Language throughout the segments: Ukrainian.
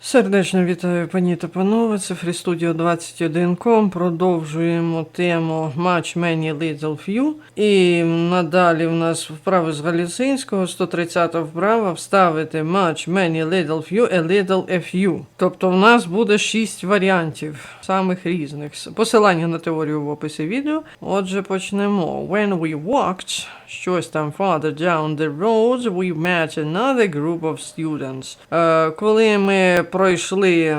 Сердечно вітаю пані та панове. Це FreeStudio 21.com. Продовжуємо тему Much Many Little Few. І надалі в нас вправи з галіцинського, 130 вправа вставити Much Many Little Few, a Little a Few. Тобто в нас буде 6 варіантів, самих різних. Посилання на теорію в описі відео. Отже, почнемо. When we walked, щось там farther down the road, we met another group of students. Е, коли ми пройшли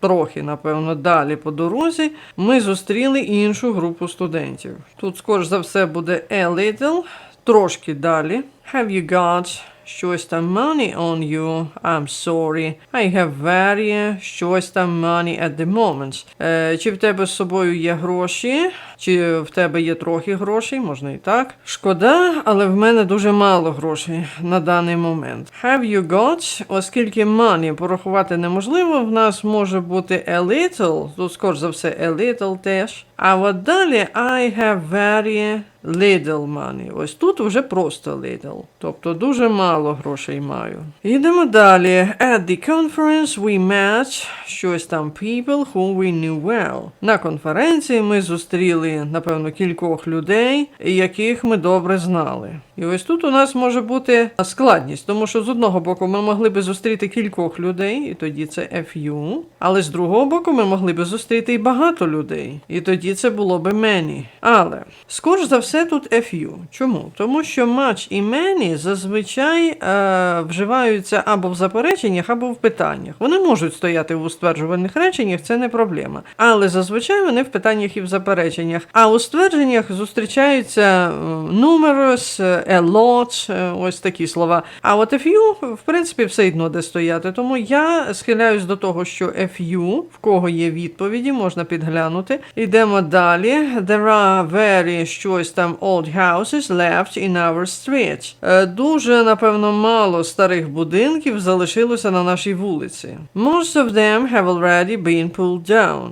трохи, напевно, далі по дорозі, ми зустріли іншу групу студентів. Тут, скоріш за все, буде a little, трошки далі. Have you got щось там money on you? I'm sorry. I have very щось там money at the moment. Е, чи в тебе з собою є гроші? Чи в тебе є трохи грошей? Можна і так. Шкода, але в мене дуже мало грошей на даний момент. Have you got? Оскільки money порахувати неможливо, в нас може бути a little, тут скоріш за все a little теж. А от далі I have very little money. Ось тут вже просто little. Тобто дуже мало грошей маю. Йдемо далі. At the conference we met щось там people whom we knew well. На конференції ми зустріли, напевно, кількох людей, яких ми добре знали. І ось тут у нас може бути складність, тому що з одного боку ми могли би зустріти кількох людей, і тоді це few, але з другого боку ми могли би зустріти і багато людей, і тоді це було би many. Але скоріш за все тут few. Чому? Тому що much і many зазвичай е, вживаються або в запереченнях, або в питаннях. Вони можуть стояти в стверджувальних реченнях, це не проблема. Але зазвичай вони в питаннях і в запереченнях. А у ствердженнях зустрічаються е, numerous, е, a lot, е, ось такі слова. А от few, в принципі, все одно де стояти. Тому я схиляюсь до того, що few, в кого є відповіді, можна підглянути. Йдемо далі. There are very щось там old houses left in our street. Е, Дуже, напевно, мало старих будинків залишилося на нашій вулиці. Most of them have already been pulled down.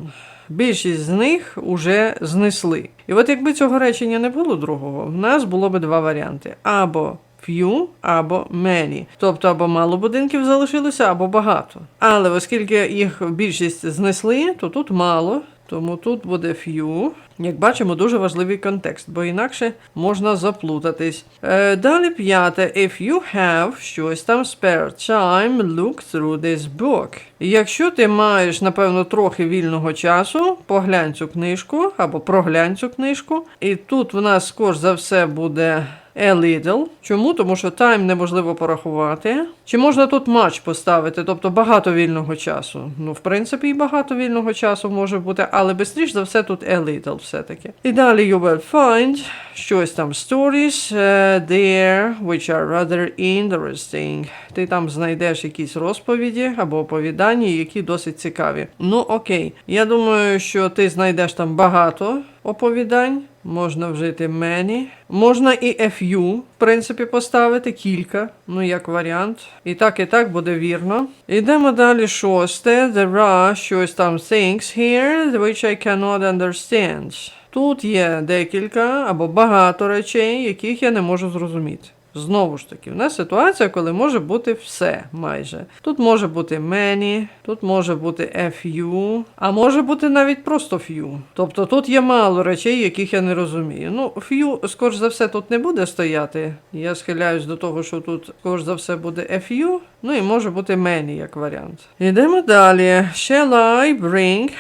Більшість з них уже знесли. І от якби цього речення не було другого, в нас було б два варіанти: або few, або many. Тобто або мало будинків залишилося, або багато. Але оскільки їх більшість знесли, то тут мало. Тому тут буде few. Як бачимо, дуже важливий контекст, бо інакше можна заплутатись. Е, далі п'яте. If you have щось там spare time, look through this book. Якщо ти маєш, напевно, трохи вільного часу, поглянь цю книжку або проглянь цю книжку. І тут в нас скоріш за все буде a. Чому? Тому що time неможливо порахувати. Чи можна тут much поставити, тобто багато вільного часу? Ну, в принципі, і багато вільного часу може бути, але швидше за все тут a все-таки. І далі you will find щось там stories uh, there, which are rather interesting. Ти там знайдеш якісь розповіді або оповідання, які досить цікаві. Ну окей, я думаю, що ти знайдеш там багато оповідань. Можна вжити many. Можна і FU, в принципі, поставити кілька, ну як варіант. І так, і так буде вірно. Йдемо далі шосте. There are щось там things here which I cannot understand. Тут є декілька або багато речей, яких я не можу зрозуміти. Знову ж таки, в нас ситуація, коли може бути все майже. Тут може бути many, тут може бути few, а може бути навіть просто few. Тобто тут є мало речей, яких я не розумію. Ну, few, скоріш за все, тут не буде стояти. Я схиляюсь до того, що тут, скоріш за все, буде few, ну і може бути many як варіант. Йдемо далі. Shall I bring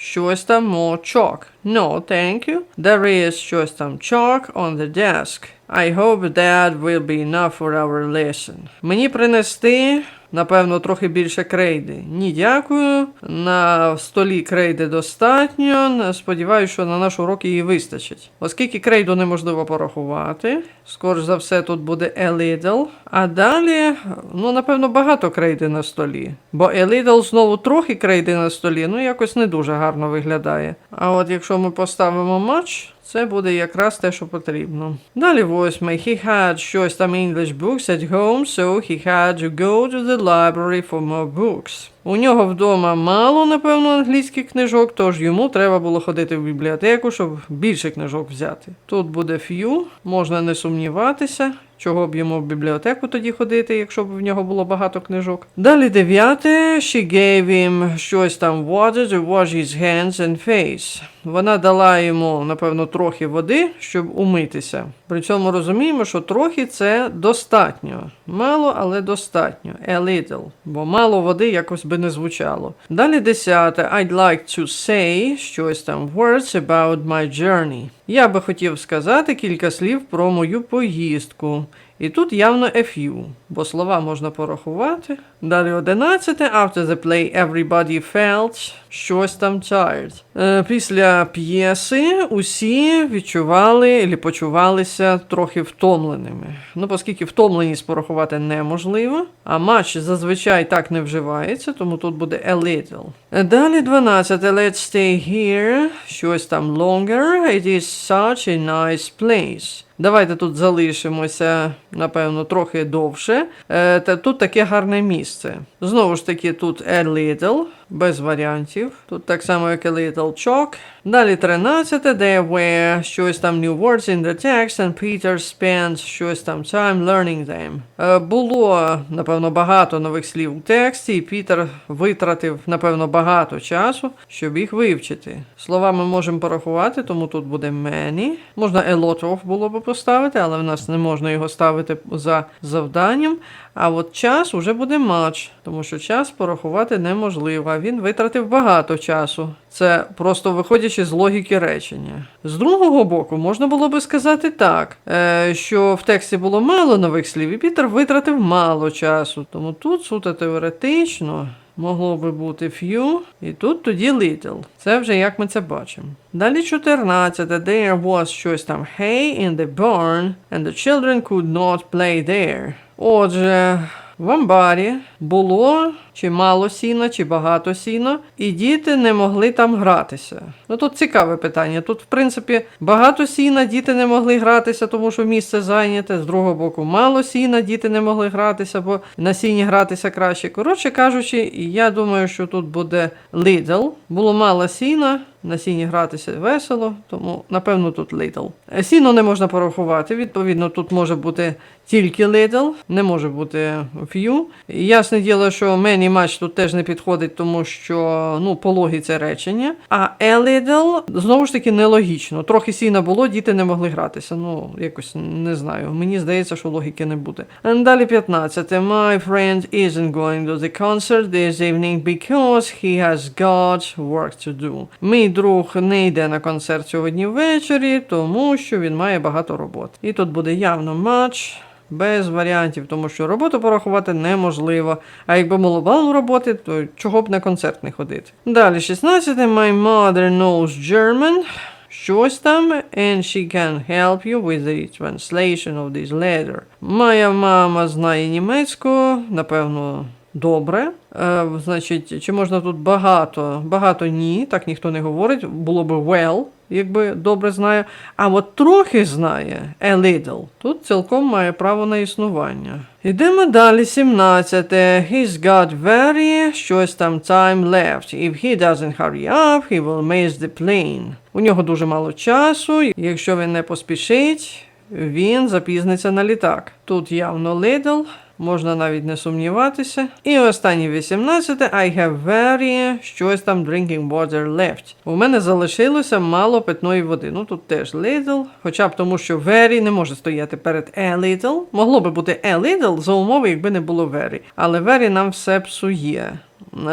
щось там more chalk? No, thank you. There is щось там chalk on the desk. I hope that will be enough for our lesson. Мені принести, напевно, трохи більше крейди. Ні, дякую. На столі крейди достатньо. Сподіваюся, що на наш урок її вистачить. Оскільки крейду неможливо порахувати, скоріш за все, тут буде a little. А далі, ну, напевно, багато крейди на столі. Бо a little знову трохи крейди на столі, ну якось не дуже гарно виглядає. А от якщо ми поставимо much, це буде якраз те, що потрібно. Далі восьмий. He had щось там English books at home, so he had to go to the library for more books. У нього вдома мало, напевно, англійських книжок, тож йому треба було ходити в бібліотеку, щоб більше книжок взяти. Тут буде few, можна не сумніватися. Чого б йому в бібліотеку тоді ходити, якщо б в нього було багато книжок. Далі дев'яте. She gave him щось там water to wash his hands and face. Вона дала йому, напевно, трохи води, щоб умитися. При цьому розуміємо, що трохи це достатньо. Мало, але достатньо. A little. Бо мало води якось би не звучало. Далі десяте. I'd like to say щось там words about my journey. Я би хотів сказати кілька слів про мою поїздку. І тут явно a few, бо слова можна порахувати. Далі одинадцяте. After the play everybody felt щось там tired. Е, після п'єси усі відчували або почувалися трохи втомленими. Ну, оскільки втомленість порахувати неможливо, а матч зазвичай так не вживається, тому тут буде a little. Далі 12. Let's stay here. Щось там longer. It is such a nice place. Давайте тут залишимося, напевно, трохи довше. Е, тут таке гарне місце. Знову ж таки, тут little, без варіантів. Тут так само, як a little chalk. Далі 13. There were щось там new words in the text, and Peter spent щось там time learning them. Е, було, напевно, багато нових слів у тексті, і Пітер витратив, напевно, багато часу, щоб їх вивчити. Слова ми можемо порахувати, тому тут буде many. Можна a lot of було би поставити, але в нас не можна його ставити за завданням. А от час уже буде much, тому що час порахувати неможливо. Він витратив багато часу. Це просто виходячи з логіки речення. З другого боку, можна було би сказати так, е, що в тексті було мало нових слів, і Пітер витратив мало часу. Тому тут суто теоретично. Могло би бути few, і тут тоді little. Це вже як ми це бачимо. Далі 14. There was щось там hay in the barn, and the children could not play there. Отже, в амбарі було чи мало сіна, чи багато сіна, і діти не могли там гратися. Ну тут цікаве питання. Тут, в принципі, багато сіна, діти не могли гратися, тому що місце зайняте. З другого боку, мало сіна, діти не могли гратися, бо на сіні гратися краще. Коротше кажучи, я думаю, що тут буде little. Було мало сіна. На сіні гратися весело, тому напевно тут. Е, Сіно не можна порахувати. Відповідно, тут може бути тільки little, не може бути. І Ясне діло, що many much тут теж не підходить, тому що ну, по логіці речення. А a знову ж таки нелогічно. Трохи сіна було, діти не могли гратися. Ну, якось не знаю. Мені здається, що логіки не буде. Далі 15. My friend isn't going to the concert this evening because he has got work to do. Мій друг не йде на концерт сьогодні ввечері, тому що він має багато роботи. І тут буде явно матч. Без варіантів, тому що роботу порахувати неможливо. А якби було мало роботи, то чого б на концерт не ходити. Далі 16. My mother knows German. Щось там, and she can help you with the translation of this letter. Моя мама знає німецьку, напевно, добре. Е, значить, чи можна тут багато? Багато ні, так ніхто не говорить. Було би well, якби добре знає. А от трохи знає a little. Тут цілком має право на існування. Йдемо далі, 17. He's got very щось там time left. If he doesn't hurry up, he will miss the plane. У нього дуже мало часу. Якщо він не поспішить, він запізниться на літак. Тут явно little. Можна навіть не сумніватися. І останнє 18. I have very щось там drinking water left. У мене залишилося мало питної води. Ну тут теж little. Хоча б тому, що very не може стояти перед a little. Могло би бути a little за умови, якби не було very. Але very нам все псує.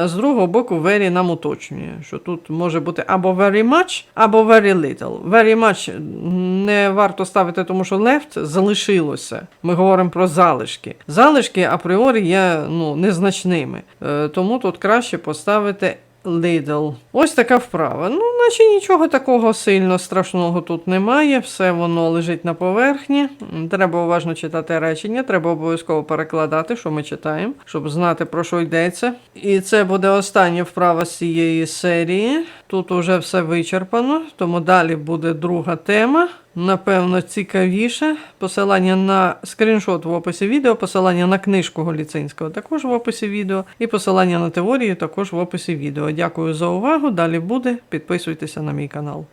З другого боку, very нам уточнює, що тут може бути або very much, або very little. Very much не варто ставити, тому що left залишилося. Ми говоримо про залишки. Залишки апріорі є ну, незначними. Е, тому тут краще поставити Little. Ось така вправа. Ну, наче нічого такого сильно страшного тут немає. Все воно лежить на поверхні. Треба уважно читати речення, треба обов'язково перекладати, що ми читаємо, щоб знати про що йдеться. І це буде остання вправа з цієї серії. Тут уже все вичерпано, тому далі буде друга тема. Напевно, цікавіше. Посилання на скріншот в описі відео, посилання на книжку Голіцинського також в описі відео, і посилання на теорію також в описі відео. Дякую за увагу. Далі буде. Підписуйтеся на мій канал.